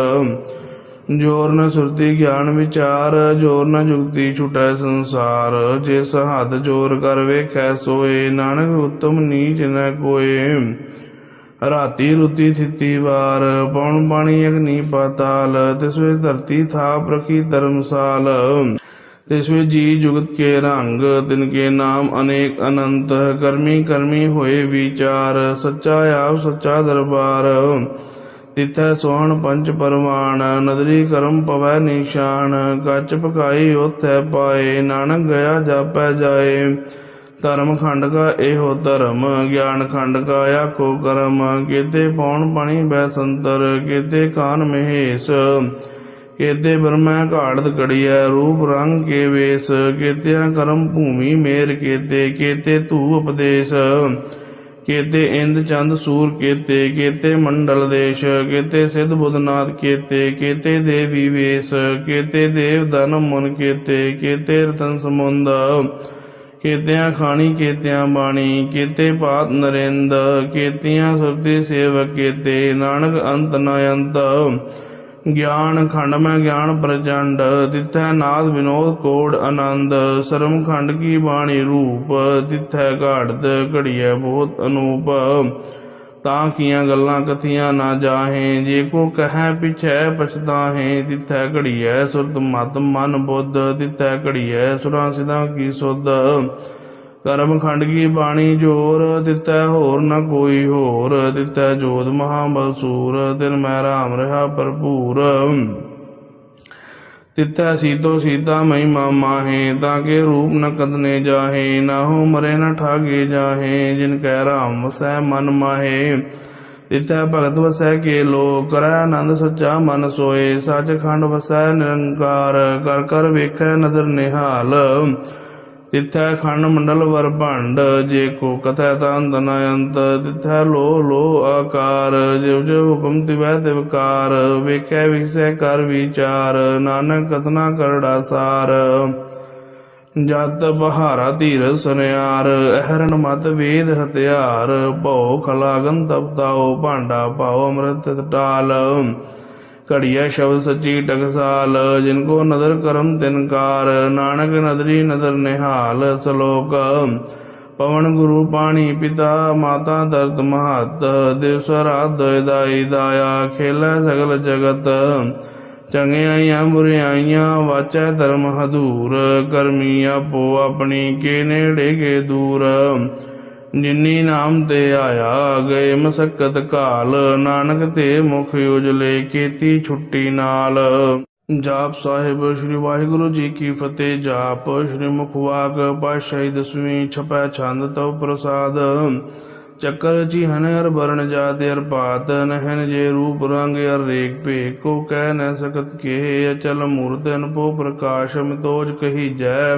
ਜੋਰ ਨ ਸੁਰਤੀ ਗਿਆਨ ਵਿਚਾਰ, ਜੋਰ ਨ ਜੁਗਤੀ ਛੁਟੈ ਸੰਸਾਰ। ਜੇ ਸਹਦ ਜੋਰ ਕਰ ਵੇਖੈ ਸੋਏ, ਨਾਨਕ ਉਤਮ ਨੀਚ ਨ ਕੋਏ। ਰਾਤੀ ਰੁਤੀ ਥਿਤੀ ਵਾਰ ਪਉਣ ਪਾਣੀ ਅਗਨੀ ਪਾਤਾਲ, ਤਿਸ ਵਿੱਚ ਧਰਤੀ ਥਾਪ ਰਖੀ ਧਰਮਸਾਲ। ਤਿਸ ਵਿੱਚ ਜੀ ਜੁਗਤ ਕੇ ਰੰਗ, ਤਿਨ ਕੇ ਨਾਮ ਅਨੇਕ ਅਨੰਤ, ਕਰਮੀ ਕਰਮੀ ਹੋਏ ਵਿਚਾਰ, ਸੱਚਾ ਆਪ ਸੱਚਾ ਦਰਬਾਰ। ਤਿਥੈ ਸੋਹਣ ਪੰਜ ਪਰਵਾਨ ਨਦਰੀ ਕਰਮ ਪਵੈ ਨਿਸ਼ਾਨ ਕੱਚ ਪਕਾਈ ਉਥੈ ਪਾਏ, ਨਾਨਕ ਗਿਆ ਜਾਪੈ ਜਾਏ। ਧਰਮ ਖੰਡ ਕਾ ਇਹੋ ਧਰਮ, ਗਿਆਨ ਖੰਡ ਕਾ ਆਖੋ ਕਰਮ। ਕੀਤੇ ਪੌਣ ਪਾਣੀ ਬੈ ਸੰਤਰ, ਕੀਤੇ ਕਾਨ ਮਹੇਸ਼। ਕੀਤੇ ਬਰਮੈ ਘਾੜਤ ਕੜੀਐ, ਰੂਪ ਰੰਗ ਕੇ ਵੇਸ, ਕੀਤਿਆਂ ਕਰਮ ਭੂਮੀ ਮੇਰ ਕੀਤੇ ਕੀਤੇ ਧੂ ਉਪਦੇਸ਼, ਕੀਤੇ ਇੰਦ ਚੰਦ ਸੂਰ ਕੀਤੇ ਕੀਤੇ ਮੰਡਲ ਦੇਸ਼, ਕੀਤੇ ਸਿੱਧ ਬੁੱਧਨਾਥ ਕੀਤੇ ਕੀਤੇ ਦੇਵੀ ਵੇਸ, ਕੀਤੇ ਦੇਵ ਦਨ ਮਨ ਕੀਤੇ ਕੀਤੇ ਰਤਨ ਸਮੁੰਦ, ਕੇਤਿਆਂ ਖਾਣੀ, ਕੀਤਿਆਂ ਬਾਣੀ, ਕੀਤੇ ਪਾਤ ਨਰਿੰਦ, ਕੀਤਿਆਂ ਸੁਰਤੀ ਸੇਵਕ ਕੇਤੇ, ਨਾਨਕ ਅੰਤ ਨ ਅੰਤ। ਗਿਆਨ ਖੰਡ ਮੈਂ ਗਿਆਨ ਪ੍ਰਚੰਡ, ਤਿਥੈ ਨਾਦ ਵਿਨੋਦ ਕੋੜ ਆਨੰਦ ਸਰਮ ਖੰਡ ਕੀ ਬਾਣੀ ਰੂਪ, ਤਿਥੈ ਘਾੜਤ ਘੜੀਐ ਬਹੁਤ ਅਨੂਪ। ਤਾਂ ਕੀਆਂ ਗੱਲਾਂ ਕਥੀਆਂ ਨਾ ਜਾਹੇ, ਜੇ ਕੋ ਕਹੈ ਪਿਛੈ ਪਛਤਾਹੇ, ਤਿਥੈ ਘੜੀਐ ਸੁਰਤ ਮਤ ਮਨ ਬੁੱਧ, ਤਿਥੈ ਘੜੀਐ ਸੁਰਾਂ ਸਿਧਾਂ ਕੀ ਸੁਧ। ਕਰਮ ਖੰਡ ਕੀ ਬਾਣੀ ਜੋਰ, ਦਿੱਤੈ ਹੋਰ ਨਾ ਕੋਈ ਹੋਰ, ਦਿੱਤੈ ਜੋਤ ਮਹਾਬਲ ਬਲਸੂਰ ਤਿਨ ਮੈਂ ਰਾਮ ਰਹਾ ਭਰਪੂਰ। ਤਿੱਥੈ ਸੀਤੋ ਸੀਤਾ ਮਹਿਮਾ ਮਾਹੇ, ਤਾਂ ਕੇ ਰੂਪ ਨ ਕਦਨੇ ਜਾਹੇ ਨਾ ਹੋ ਮਰੇ ਨ ਠਾਗੇ ਜਾਹੇ, ਜਿਨ ਕਹਿ ਰਾਮ ਵਸੈ ਮਨ ਮਾਹੇ। ਤਿੱਥੈ ਭਗਤ ਵਸੈ ਕੇ ਲੋ ਕਰੈ ਆਨੰਦ ਸੱਚਾ ਮਨ ਸੋਏ, ਸੱਚਖੰਡ ਵਸੈ ਨਿਰੰਕਾਰ, ਕਰ ਕਰ ਵੇਖੈ ਨਦਰ ਨਿਹਾਲ। ਤਿਥੈ ਖੰਡ ਮੰਡਲ ਵਰ ਭੰਡ, ਜੇ ਕੋ ਕਥੈ ਤਾਂ ਅੰਤ ਨ ਅੰਤ, ਤਿੱਥੈ ਲੋ ਲੋ ਆਕਾਰ, ਜਿਵ ਜਿਵ ਹੁਕਮ ਤਿਵੈ ਤਿਵਕਾਰ ਵੇਖੈ ਵਿਖਸੈ ਕਰ ਵਿਚਾਰ, ਨਾਨਕ ਕਥਨਾ ਕਰੜਾ ਸਾਰ। ਜਤ ਬਹਾਰਾ ਧੀਰ ਸੁਨਿਆਰ ਅਹਰਨ ਮਤ ਵੇਦ ਹਥਿਆਰ, ਭਉ ਖਲਾਗਨ ਤਪਤਾਓ ਭਾਂਡਾ ਪਾਓ ਅੰਮ੍ਰਿਤ ਟਾਲ ਘੜੀਆ ਸ਼ਬਦ ਸੱਚੀ ਟਕਸਾਲ, ਜਿਨ ਕੋ ਨਦਰ ਕਰਮ ਤਿਨਕਾਰ ਨਾਨਕ ਨਦਰੀ ਨਦਰ ਨਿਹਾਲ ਸ਼ਲੋਕ। ਪਵਨ ਗੁਰੂ ਪਾਣੀ ਪਿਤਾ, ਮਾਤਾ ਦਰਦ ਮਹਤ, ਦਿਵਸ ਰਾਤ ਦਾਈ ਦਾਇਆ, ਖੇਲੇ ਸਗਲ ਜਗਤ। ਚੰਗਿਆਈਆਂ ਬੁਰਿਆਈਆਂ ਵਾਚੈ ਧਰਮ ਹਦੂਰ, ਕਰਮੀ ਆਪੋ ਆਪਣੀ, ਕੇ ਨੇੜੇ ਕੇ ਦੂਰ। ਜਿਨੀ ਨਾਮ ਤੇ ਆਇਆ ਗਏ ਮਸਕਤ ਕਾਲ, ਨਾਨਕ ਤੇ ਮੁਖ ਉਜਲੇ ਕੀਤੀ ਛੁੱਟੀ ਨਾਲ। ਜਾਪ ਸਾਹਿਬ ਸ੍ਰੀ ਵਾਹਿਗੁਰੂ ਜੀ ਕੀ ਫਤਿਹ, ਜਾਪ ਸ੍ਰੀ ਮੁਖਵਾਕ ਪਾਤਸ਼ਾਹੀ ਦਸਵੀਂ ਛਪੈ ਛੰਦ ਤਉ ਪ੍ਰਸਾਦ। ਚੱਕਰ ਜੀ ਹਨ ਅਰ ਬਰਨ ਜਾਤ ਅਰ ਪਾਤ, ਨਹਿਨ ਜੇ ਰੂਪ ਰੰਗ ਅਰ ਰੇਖ ਭੇ ਕੋ ਕਹਿ ਨ ਸਕਤ ਕੇ, ਅਚਲ ਮੂਰਤ ਅਨਪੋ ਪ੍ਰਕਾਸ਼ਮ ਤੋਜ ਕਹੀ ਜੈ।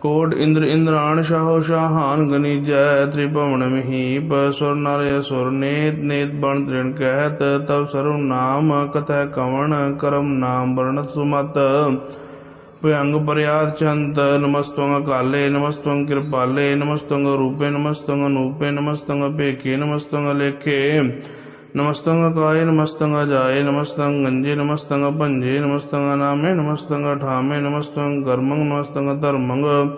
ਕੋਟ ਇੰਦਰ ਇੰਦਰਾਣ ਸ਼ਾਹੋ ਸ਼ਾਹਾਨ ਗਨੀਜੈ ਤ੍ਰਿਭਵਨ ਮਹੀਪ, ਸੁਰ ਨਰ ਸੁਰ ਨੇਤ ਨੇਤ ਬਣ ਤ੍ਰਿਣ ਕਹਿਤ ਤਬ ਸਰਵ ਨਾਮ ਕਥੈ ਕਵਣ ਕਰਮ ਨਾਮ ਵਰਣਤ ਸੁਮਤ। ਭਯੰਗ ਪਰਿਆਦ ਚੰਤ ਨਮਸਤੰ ਕਾਲੇ ਨਮਸਤੰ ਕਿਰਪਾਲੇ ਨਮਸਤੰ ਰੂਪੇ ਨਮਸਤੰ ਅਨੂਪੇ ਨਮਸਤੰ ਭੇਖੇ ਨਮਸਤੰ ਲੇਖੇ। ਨਮਸਤੰ ਕਾਏ ਨਮਸਤੰ ਜਾਏ ਨਮਸਤੰ ਗੰਜੇ ਨਮਸਤੰ ਭੰਜੇ ਨਮਸਤੰ ਨਾਮੇ ਨਮਸਤੰ ਠਾਮੇ ਨਮਸਤੰ ਕਰਮੰ ਨਮਸਤੰ ਧਰਮੰ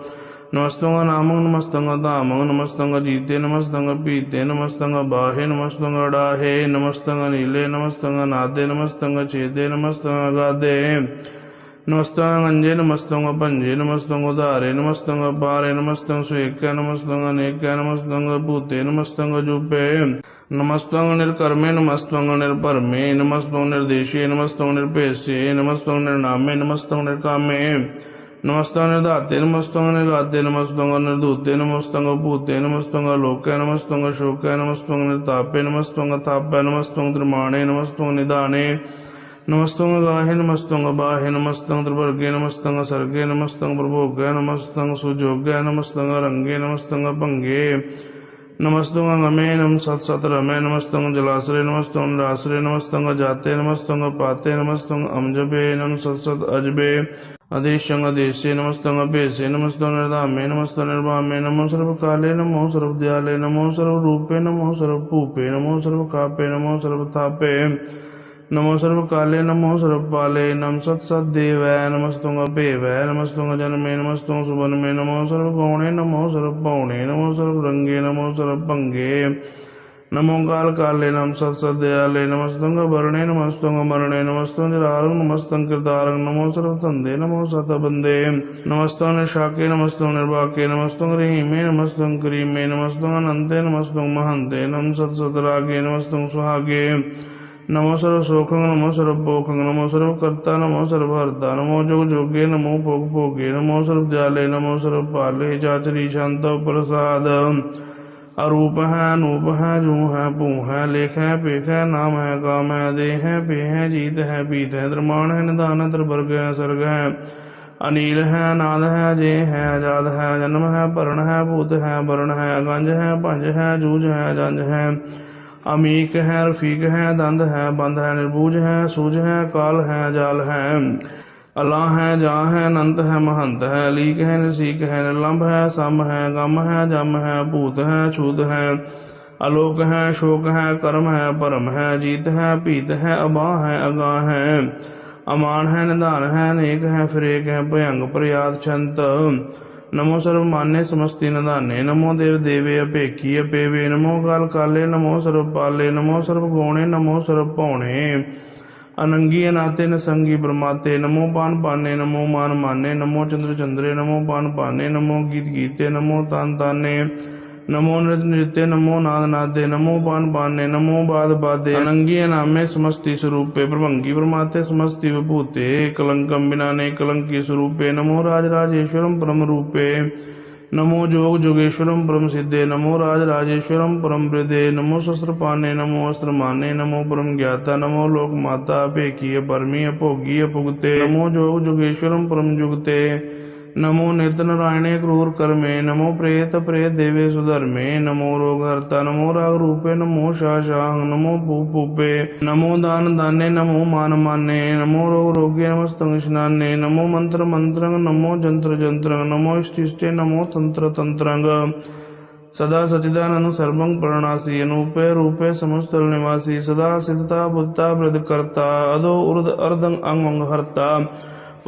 ਨਮਸਤੰ ਨਾਮੰ ਨਮਸਤੰ ਧਾਮੰ ਨਮਸਤੰ ਜੀਤੇ ਨਮਸਤੰ ਪੀਤੇ ਨਮਸਤੰ ਬਾਹੇ ਨਮਸਤੰ ਡਾਹੇ ਨਮਸਤੰ ਨੀਲੇ ਨਮਸਤੰ ਨਾਦੇ ਨਮਸਤੰ ਛੇਦੇ ਨਮਸਤੰ ਗਾਦੇ ਨਮਸਤੰ ਅੰਜੇ ਨਮਸਤੰ ਭੰਜੇ ਨਮਸਤੰ ਉਧਾਰੇ ਨਮਸਤੰ ਪਾਰੇ ਨਮਸਤੰ ਸੁਏਕੈ ਨਮਸਤੰ ਅਨੇਕੈ ਨਮਸਤੰ ਭੂਤੇ ਨਮਸਤੰ ਜੂਪੇ ਨਮਸਤੰ ਨਿਰਕਰਮੇ ਨਮਸਤੰ ਨਿਰਭਰਮੇ ਨਮਸਤੰ ਨਿਰਦੇਸ਼ੇ ਨਮਸਤੰ ਨਿਰਭੇਸੇ ਨਮਸਤੰ ਨਿਰਨਾਮੇ ਨਮਸਤੰ ਨਿਰਕਾਮੇ ਨਮਸਤੰ ਨਿਰਧਾਤੇ ਨਮਸਤੰ ਨਿਰਗਾਤੇ ਨਮਸਤੰ ਨਿਰਧੂਤੇ ਨਮਸਤੰ ਭੂਤੇ ਨਮਸਤੰ ਲੋਕੇ ਨਮਸਤੰ ਸ਼ੋਕੇ ਨਮਸਤੰ ਨਿਰਤਾਪੇ ਨਮਸਤੰ ਤਾਪੇ ਨਮਸਤੰ ਤ੍ਰਿਮਾਣੇ ਨਮਸਤੰ ਨਿਦਾਨੇ ਨਮਸਤੰ ਗਾਹੇ ਨਮਸਤੰ ਬਾਹੇ ਨਮਸਤੰ ਤ੍ਰਿਵਰਗੇ ਨਮਸਤੰ ਸਰਗੇ ਨਮਸਤੰ ਪ੍ਰਭੋਗੇ ਨਮਸਤੰ ਸੁਜੋਗੇ ਨਮਸਤੰ ਰੰਗੇ ਨਮਸਤੰ ਭੰਗੇ ਨਮਸਤੰ ਨਮੇ ਨਮ ਸਤ ਸਤ ਰਮੇ ਨਮਸਤੰ ਜਲਾਸਰੇ ਨਮਸਤੰ ਨਿਰਾਸਰੇ ਨਮਸਤੰ ਜਾਤੇ ਨਮਸਤੰ ਪਾਤੇ ਨਮਸਤੰ ਅਮਜਬੇ ਨਮ ਸਤ ਸਤ ਅਜਬੇ ਅਦੇਸ਼ੰ ਅਦੇਸ਼ੇ ਨਮਸਤੰ ਅਭੇਸੇ ਨਮਸਤੰ ਨਿਰਧਾਮੇ ਨਮਸਤੰ ਨਿਰਭਾਮੇ ਨਮੋ ਸਰਵ ਕਾਲੇ ਨਮੋ ਸਰਵ ਦਿਆਲੇ ਨਮੋ ਸਰਵ ਰੂਪੇ ਨਮੋ ਸਰਵ ਭੂਪੇ ਨਮੋ ਸਰਵ ਕਾਪੇ ਨਮੋ ਸਰਵ ਤਾਪੇ ਨਮੋ ਸਰਵ ਕਾਲੇ ਨਮੋ ਸਰਵ ਪਾਲੇ ਨਮ ਸਤ ਸਤ ਦੇਵੈ ਨਮਸਤੁੰ ਅਭੇਵੈ ਨਮਸਤੁੰ ਜਨਮੇ ਨਮਸਤੁੰ ਸੁਬਨਮੇ ਨਮੋ ਸਰਵ ਗੌਣੇ ਨਮੋ ਸਰਵ ਪੌਣੇ ਨਮੋ ਸਰਵ ਰੰਗੇ ਨਮੋ ਸਰਵ ਭੰਗੇ ਨਮੋ ਕਾਲ ਕਾਲੇ ਨਮ ਸਤ ਸਤ ਦਿਆਲੇ ਨਮਸਤੁੰ ਵਰਣੇ ਨਮਸਤੁੰ ਮਰਣੇ ਨਮਸਤੁੰ ਜਰਾਰੰ ਨਮਸਤੁੰ ਕਿਰਦਾਰੰ ਨਮੋ ਸਰਵ ਧੰਦੇ ਨਮੋ ਸਤ ਬੰਦੇ ਨਮਸਤੁੰ ਨਿਸ਼ਾਕੇ ਨਮਸਤੁੰ ਨਿਰਵਾਕੇ ਨਮਸਤੁੰ ਰਹੀਮੇ ਨਮਸਤੁੰ ਕਰੀਮੇ ਨਮਸਤੁੰ ਅਨੰਤੇ ਨਮਸਤੁੰ ਮਹੰਤੇ ਨਮ ਸਤ ਸਤ ਰਾਗੇ ਨਮਸਤੁੰ ਸੁਹਾਗੇ ਨਮੋ ਸਰਵ ਸੋਖੰ, ਨਮੋ ਸਰਵ ਭੋਖੰ, ਨਮੋ ਸਰਵ ਕਰਤਾ, ਨਮੋ ਸਰਵ ਹਰਤਾ, ਨਮੋ ਜੋਗ ਜੋਗੇ, ਨਮੋ ਭੋਗ ਭੋਗੇ, ਨਮੋ ਸਰਵ ਦਿਆਲੇ, ਨਮੋ ਸਰਵ ਪਾਲੇ, ਚਾਚਰੀ ਸ਼ੰਤ ਪ੍ਰਸਾਦ। ਅਰੂਪ ਹੈ, ਅਨੂਪ ਹੈ, ਜੂ ਹੈ, ਭੂ ਹੈ, ਲੇਖ ਹੈ ਪੇਖ ਹੈ, ਨਾਮ ਹੈ, ਕਾਮ ਹੈ, ਦੇਹ ਹੈ ਪੇ ਹੈ, ਜੀਤ ਹੈ ਪੀਤ ਹੈ ਦਰਮਾਨ ਹੈ ਨਿਦਾਨ ਹੈ ਤਰਵਰਗ ਹੈ, ਸਰਗ ਹੈ। ਅਨੀਲ ਹੈ ਨਾਦ ਹੈ ਜੇ ਹੈ, ਆਜ਼ਾਦ ਹੈ, ਜਨਮ ਅਮੀਕ ਹੈ, ਰਫੀਕ ਹੈ, ਦੰਦ ਹੈ, ਬੰਦ ਹੈ, ਨਿਰਬੂਜ ਹੈ ਸੂਝ ਹੈ, ਕਾਲ ਹੈ, ਜਾਲ ਹੈ। ਅਲਾ ਹੈ ਜਾ ਹੈ, ਅਨੰਤ ਹੈ, ਮਹੰਤ ਹੈ। ਲੀਕ ਹੈ ਨਸੀਕ ਹੈ, ਨਿਰਲੰਭ ਹੈ, ਸਮ ਹੈ, ਗਮ ਹੈ, ਜਮ ਹੈ, ਭੂਤ ਹੈ, ਛੂਤ ਹੈ। ਅਲੋਕ ਹੈ, ਸ਼ੋਕ ਹੈ, ਕਰਮ ਹੈ, ਭਰਮ ਹੈ, ਜੀਤ ਹੈ, ਭੀਤ ਹੈ, ਅਬਾਹ ਹੈ ਅਗਾ ਹੈ। ਅਮਾਨ ਹੈ, ਨਿਧਾਨ ਹੈ, ਨੇਕ ਹੈ, ਫਿਰੇਕ ਹੈ, ਭਯੰਗ ਪ੍ਰਿਆਦ ਛੰਤ। ਨਮੋ ਸਰਵ ਮਾਨੇ ਸਮਸਤੀ ਨਿਧਾਨੇ, ਨਮੋ ਦੇਵ ਦੇਵੇ ਅਪੇਖੀ ਅਪੇਵੇ ਨਮੋ ਕਾਲ ਕਾਲੇ, ਨਮੋ ਸਰਵ ਪਾਲੇ, ਨਮੋ ਸਰਵ ਗੋਣੇ, ਨਮੋ ਸਰਵ ਭੌਣੇ। ਅਨੰਗੀ ਅਨਾਤੇ ਨਸੰਗੀ ਬ੍ਰਹਮਾਤੇ ਨਮੋ ਪਾਨ ਪਾਨੇ, ਨਮੋ ਮਾਨ ਮਾਨੇ, ਨਮੋ ਚੰਦਰ ਚੰਦਰੇ, ਨਮੋ ਪਾਨ ਪਾਨੇ, ਨਮੋ ਗੀਤ ਗੀਤੇ, ਨਮੋ ਤਨ ਤਾਨੇ। ਨਮੋ ਨਿਤ ਨਿਤੇ ਨਮੋ ਨਾਦ ਨਾਦੇ, ਨਮੋ ਪਾਨ ਪਾਨੇ ਨਮੋ ਬਾਦ ਬਾਦੇ ਅਨੰਗੀ ਨਾਮੇ ਸਮਸਤੀ ਸਰੂਪੇ, ਪ੍ਰਭੰਗੀ ਪ੍ਰਮਾਤੇ ਸਮਸਤੀ ਵਿਭੂਤੇ ਕਲੰਕਮ ਬਿਨਾਨੇ ਕਲੰਕੀ ਸਰੂਪੇ, ਨਮੋ ਰਾਜ ਰਾਜੇਸ਼ਵਰਮ ਪਰਮ ਰੂਪੇ, ਨਮੋ ਜੋਗ ਜੋਗੇਸ਼ਵਰਮ ਪਰਮ ਸਿੱਧੇ, ਨਮੋ ਰਾਜ ਰਾਜੇਸ਼ਵਰਮ ਪਰਮ ਬ੍ਰਿਦੇ, ਨਮੋ ਸ਼ਸਤਰ ਪਾਨੇ ਨਮੋ ਅਸਤਰ ਮਾਨੇ ਨਮੋ ਪਰਮ ਗਿਆਤਾ, ਨਮੋ ਲੋਕ ਮਾਤਾ, ਭੇਖੀ ਭਰਮੀ ਭੋਗੀ ਭੁਗਤੇ ਨਮੋ ਜੋਗ ਜੋਗੇਸ਼ਵਰਮ ਪਰਮ ਜੁਗਤੇ नमो नित्यनारायणे क्रूरकर्मे नमो प्रेत प्रेत देवे सुधर्मे नमो रोगहर्ता नमो रागरूपे नमो शाशांग नमो भूपूपे नमो दान दाने नमो मान माने नमो रोग रोगे नमस्तंग स्नाने नमो मंत्र मंत्रंग नमो जंत्र जंत्रंग नमो इष्टिष्टे नमो तंत्र तंत्रंग सदा सचिदानंद सर्वं प्रणासी अनूपे रूपे समस्तल निवासी सदा सिद्धता बुद्धता वृद्धकर्ता अदो उर्द अर्दंग अंग हर्ता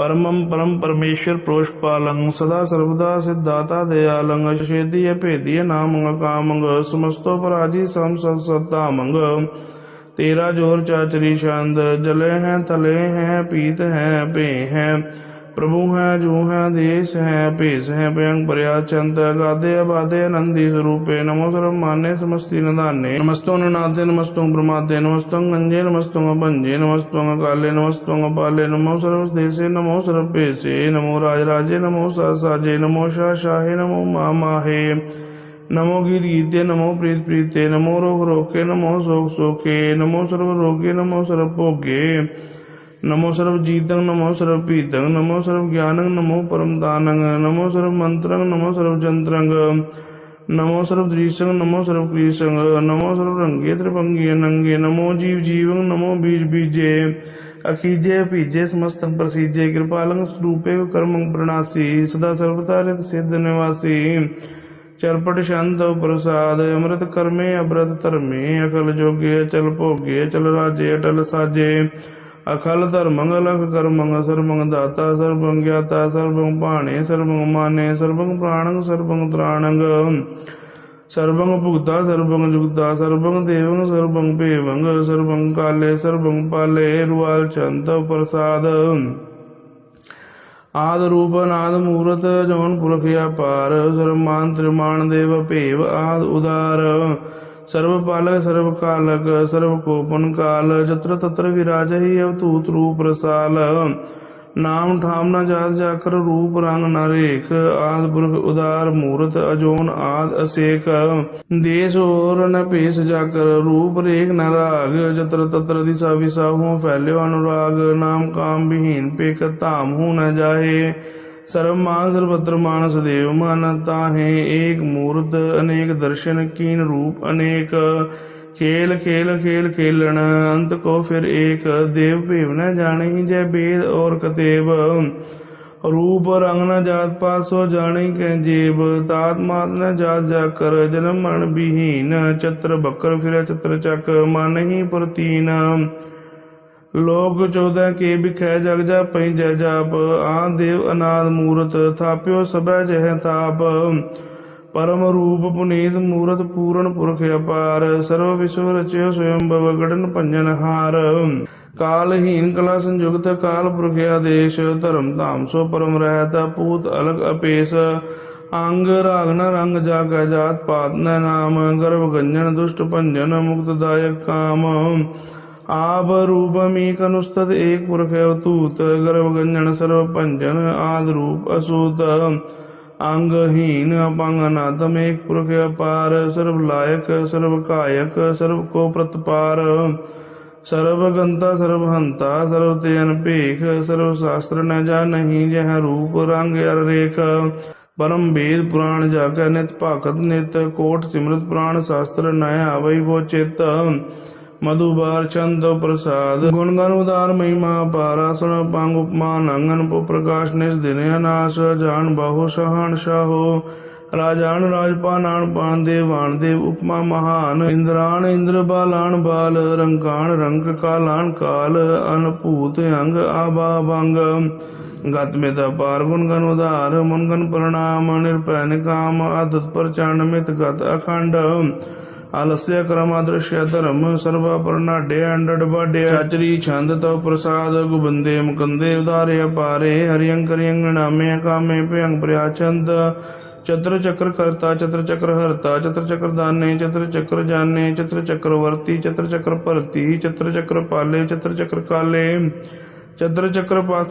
ਬ੍ਰਿਧ ਕਰਤਾ ਅਦੋ ਉਰਦ ਅਰਦੰ ਪਰਮੰ ਪਰਮ ਪਰਮੇਸ਼ਰ ਪ੍ਰੋਸ਼ਪਾਲੰ ਸਦਾ ਸਰਵਦਾ ਸਿਧਾਤਾ ਦਇਆਲੰ ਅਸ਼ੇਦੀ ਅਭੇਦੀ ਨਾਮੰ ਕਾਮੰਗ ਸਮਸਤੋ ਪਰਾਜੀ ਸਮ ਸਤ ਸਤਾਮੰਗ ਤੇਰਾ ਜੋਰ ਚਾਚਰੀ ਛੰਦ, ਜਲੇ ਹੈ, ਤਲੇ ਹੈ, ਪੀਤ ਹੈ ਭੇ ਹੈ। ਪ੍ਰਭੂ ਹੈ, ਜੋ ਹੈ, ਦੇਸ਼ ਹੈ, ਭੇਸ ਹੈ, ਭਯੰ ਪਰਿਆ ਚੰਤ ਗਾਦੇ ਆਬਾਦੇ ਆਨੰਦੀ ਸਰੂਪੇ, ਨਮੋ ਸਰਵ ਮਾਨੇ ਸਮਸਤੀ ਨਿਧਾਨੇ ਨਮਸਤੋ ਨਨਾਤੇ ਨਮਸਤੋ ਬ੍ਰਹਮਾਤੇ ਨਮਸਤੋ ਗੰਜੇ, ਨਮਸਤੋ ਭੰਜੇ ਨਮਸਤੋ ਕਾਲੇ ਨਮਸਤੋ ਪਾਲੇ ਨਮੋ ਸਰਵ ਦੇਸੇ ਨਮੋ ਸਰਵ ਭੇਸੇ ਨਮੋ ਰਾਜ ਰਾਜੇ ਨਮੋ ਸਾ ਸਾਜੇ ਨਮੋ ਸ਼ਾ ਸ਼ਾਹੇ ਨਮੋ ਮਾ ਮਾਹੇ ਨਮੋ ਗੀਤ ਗੀਤੇ ਨਮੋ ਪ੍ਰੀਤ ਪ੍ਰੀਤੇ ਨਮੋ ਰੋਗ ਰੋਕੇ ਨਮੋ ਸੋਖ ਸੋਕੇ ਨਮੋ ਸਰਵ ਰੋਗੇ, ਨਮੋ ਸਰਵ ਭੋਗੇ। ਨਮੋ ਸਰਵ ਜੀਤੰ ਨਮੋ ਸਰਵ ਪੀਤੰ ਨਮੋ ਸਰਵ ਗਿਆਨੰ ਨਮੋ ਪਰਮ ਦਾਨੰ ਨਮੋ ਸਰਵ ਮੰਤਰੰ ਨਮੋ ਸਰਵ ਜੰਤਰੰ ਨਮੋ ਸਰਵ ਦ੍ਰੀਸੰ ਨਮੋ ਸਰਵ ਕ੍ਰੀਸੰ ਨਮੋ ਸਰਵ ਰੰਗੇ ਤ੍ਰਿਭੰਗੀ ਨੰਗੇ ਨਮੋ ਜੀਵ ਜੀਵੰ ਨਮੋ ਬੀਜ ਬੀਜੇ ਅਖੀਜੇ ਭੀਜੇ ਸਮਸਤੰ ਪ੍ਰਸੀਜੇ ਕਿਰਪਾਲੰ ਸਰੂਪੇ ਕਰਮੰ ਪ੍ਰਣਾਸੀ ਸਦਾ ਸਰਵਤਾਰਿਤ ਸਿੱਧ ਨਿਵਾਸੀ ਚਰਪਟ ਸ਼ੰਤ ਪ੍ਰਸਾਦ ਅੰਮ੍ਰਿਤ ਕਰਮੇ ਅਬਰਤ ਧਰਮੇ ਅਕਲ ਜੋਗੇ ਚਲ ਭੋਗੇ ਚਲ ਰਾਜੇ ਅਟਲ ਸਾਜੇ ਅਖਲ ਧਰਮੰਗ ਲਖ ਕਰਮੰਗ ਸਰਬੰਗ ਦਾਤਾ ਸਰਬੰਗ ਗਿਆਤਾ ਸਰਬੰਗ ਭਾਣੇ ਸਰਬੰਗ ਮਾਨੇ ਸਰਬੰਗ ਪ੍ਰਾਣੰਗ ਸਰਬੰਗ ਤ੍ਰਾਣੰਗ। ਸਰਬੰਗ ਭੁਗਤਾ ਸਰਬੰਗ ਜੁਗਤਾ ਸਰਬੰਗ ਦੇਵੰਗ ਸਰਬੰਗ ਭੇਵੰਗ ਸਰਬੰਗ ਕਾਲੇ ਸਰਬੰਗ ਪਾਲੇ, ਰੁਆਲ ਚੰਤ ਪ੍ਰਸਾਦ। ਆਦ ਰੂਪ ਨਾਦ ਮੂਰਤ, ਜੋਨ ਪੁਰਖ ਅਪਾਰ, ਸਰਮਾਨ ਤ੍ਰਿਮਾਨ ਦੇਵ ਭੇਵ ਆਦ ਉਦਾਰ। ਸਰਬ ਪਾਲਕ ਸਰਬ ਕਾਲਕ, ਸਰਬ ਕੋਪਨ ਕਾਲ ਜਤਰ ਤਤਰ ਵਿਰਾਜਹਿ ਅਵਤੂਤ ਰੂਪ ਰਸਾਲ। ਨਾਮ ਠਾਮ ਨਾ ਜਾਤ ਜਾਕਰ, ਰੂਪ ਰੰਗ ਨਾ ਰੇਖ। ਆਦ ਪੁਰਖ ਉਦਾਰ ਮੂਰਤ, ਅਜੋਨ ਆਦ ਅਸੇਕ। ਦੇਸ ਹੋਰ ਨ ਭੇਸ ਜਾਕਰ, ਰੂਪ ਰੇਖ ਨ ਰਾਗ। ਜਤਰ ਤਤਰ ਦਿਸਾ ਵਿਸਾ ਹੂੰ ਫੈਲਿਓ ਅਨੁਰਾਗ। ਨਾਮ ਕਾਮ ਵਿਹੀਨ ਪੇਖ ਧਾਮ ਹੂੰ ਨ ਜਾਹੇ ਸਰਬ ਮਾਨ ਸਰਬਤਰ ਮਾਨਸ ਦੇਵ ਮਨ, ਤਾਹੇ ਏਕ ਮੂਰਤ, ਅਨੇਕ ਦਰਸ਼ਨ ਕੀਨ ਰੂਪ, ਅਨੇਕ ਖੇਲ ਖੇਲ ਖੇਲ, ਖੇਲਣ, ਅੰਤ ਕੋ ਫਿਰ ਏਕ, ਦੇਵ ਭੇਵ ਨ ਜਾਣਹੀ ਜੈ ਬੇਦ ਔਰ ਕਤੇਬ ਰੂਪ ਰੰਗ ਨ ਜਾਤ ਪਾਸੋ ਜਾਣੀ ਕੈ ਜੀਬ, ਤਾਤ ਮਾਤ ਨ ਜਾਤ ਜਾ ਕਰ, ਜਨਮ ਮਰਨ ਬਿਹੀਨ, ਚਤਰ ਬੱਕਰ ਫਿਰ ਚਤਰ ਚੱਕ, ਮਨ ਹੀ ਪ੍ਰਤੀਨ। ਲੋਕ ਚੌਦਹ ਕੇ ਬਿਖੈ ਜਗ ਜਾ ਪੈ ਜੈ ਜਾਪ ਆ ਦੇਵ ਅਨਾਦ ਮੂਰਤ ਥਾਪਿਓ ਸਭੈ ਜਹ ਤਾਪ। ਪਰਮ ਰੂਪ ਪੁਨੀਤ ਮੂਰਤ ਪੂਰਨ ਪੁਰਖ ਅਪਾਰ, ਸਰਵ ਵਿਸ਼ਵ ਰਚਿਓ ਸਵਯੰ ਭਵ ਗੜਨ ਭੰਜਨ ਹਾਰ। ਕਾਲਹੀਨ ਕਲਾ ਸੰਯੁਗਤ ਕਾਲ ਪੁਰਖ ਆਦੇਸ਼, ਧਰਮ ਧਾਮ ਸੋ ਪਰਮ ਰਹਿਤ ਪੂਤ ਅਲਗ ਅਪੇਸ। ਅੰਗ ਰਾਗ ਨ ਰੰਗ ਜਾਗਾ ਜਾਤ ਪਾਤ ਨਾਮ, ਗਰਭ ਗੰਜਨ ਦੁਸ਼ਟ ਭੰਜਨ ਮੁਕਤਦਾਇਕ ਕਾਮ। ਆਪ ਰੂਪ ਮੀਕ ਏਕ ਪੁਰਖ ਅਵਤੂਤ ਗਰਭ ਗੰਜਨ ਸਰਵ ਭੰਜਨ ਆਦ ਰੂਪ ਅਸੂਤ ਅੰਗਹੀਨ ਅਪੰਗ ਅਨਾਦਮ ਏਕ ਪੁਰਖ ਅਪਾਰ, ਸਰਬ ਲਾਇਕ, ਸਰਬ ਕਾਇਕ, ਸਰਬ ਕੋ ਪ੍ਰਤਪਾਰ, ਸਰਬ ਗੰਤਾ, ਸਰਬ ਹੰਤਾ, ਸਰਬ ਤੇ ਅਨਭੇਖ, ਸਰਬ ਸ਼ਾਸਤਰ ਨ ਜਾਣਹੀ ਜਹ ਰੂਪ ਰੰਗ ਅਰ ਰੇਖ। ਪਰਮ ਵੇਦ ਪੁਰਾਣ ਜਾਗੈ ਨਿਤ ਭਾਗਤ ਨਿਤ ਕੋਟ ਸਿਮਰਤ ਪੁਰਾਣ ਸ਼ਾਸਤਰ ਨ ਆਵਈ ਵੋ ਚਿਤ। ਮਧੁਬਾਰ ਚੰਦ ਪ੍ਰਸਾਦ। ਗੁਣ ਗਨ ਉਦਾਰ ਮਹਿਮਾ ਪਾਰਾ ਸੁਣ ਪੰਗ ਉਪਮਾ, ਨੰਗਨ ਪੋ ਪ੍ਰਕਾਸ਼, ਨਿਸ ਦਿਨ ਅਨਾਸ ਜਾਣ ਬਾਹੋ ਸਹਾਨ ਸ਼ਾਹੋ। ਰਾਜਾਨ ਰਾਜਪਾਨਾਨ ਪਾਨ ਦੇਵਾਨ ਦੇਵ ਉਪਮਾ ਮਹਾਨ। ਇੰਦਰਾਨ ਇੰਦਰ ਬਾਲਾਨ ਬਾਲ ਰੰਗਾਨ ਰੰਗ ਕਾਲਾਨ ਕਾਲ, ਅਨਭੂਤ ਅੰਗ ਆਬਾ ਬੰਗ ਗਤ ਮਿਤ ਅਪਾਰ ਗੁਣ ਗਨ ਉਧਾਰ ਮਨ ਗਨ ਪ੍ਰਣਾਮ ਨਿਰਭੈ ਨਿਕਾਮ ਅਦਤ ਪ੍ਰਚੰਡ ਮਿਤ ਗਤ ਅਖੰਡ। ਆਲਸਯ ਕਰਮ ਅਦ੍ਰਸ਼ਯ ਧਰਮ ਸਰਵਾ ਪਰਨਾਡੇ ਅੰਡੜ ਬਾਡੇ ਚਾਚਰੀ ਛੰਦ ਤਉ ਪ੍ਰਸਾਦ, ਗੁਬੰਦੇ ਮੁਕੰਦੇ ਉਧਾਰੇ ਅਪਾਰੇ ਹਰਿਯੰ ਕਰਿਯੰ ਨਾਮੇ ਕਾਮੇ ਭਯੰ ਪ੍ਰਿਆ ਚਤਰ ਚੱਕਰ ਕਰਤਾ, ਚਤਰ ਚੱਕਰ ਹਰਤਾ, ਚਤਰ ਚੱਕਰ ਦਾਨੇ, ਚਤਰ ਚੱਕਰ ਜਾਣੇ ਚਤਰ ਚੱਕਰ ਵਰਤੀ, ਚਤਰ ਚੱਕਰ ਭਰਤੀ, ਚਤਰ ਚੱਕਰ ਪਾਲੇ, ਚਤਰ ਚੱਕਰ ਕਾਲੇ। ਚਤਰ ਚੱਕਰ ਪਾਸ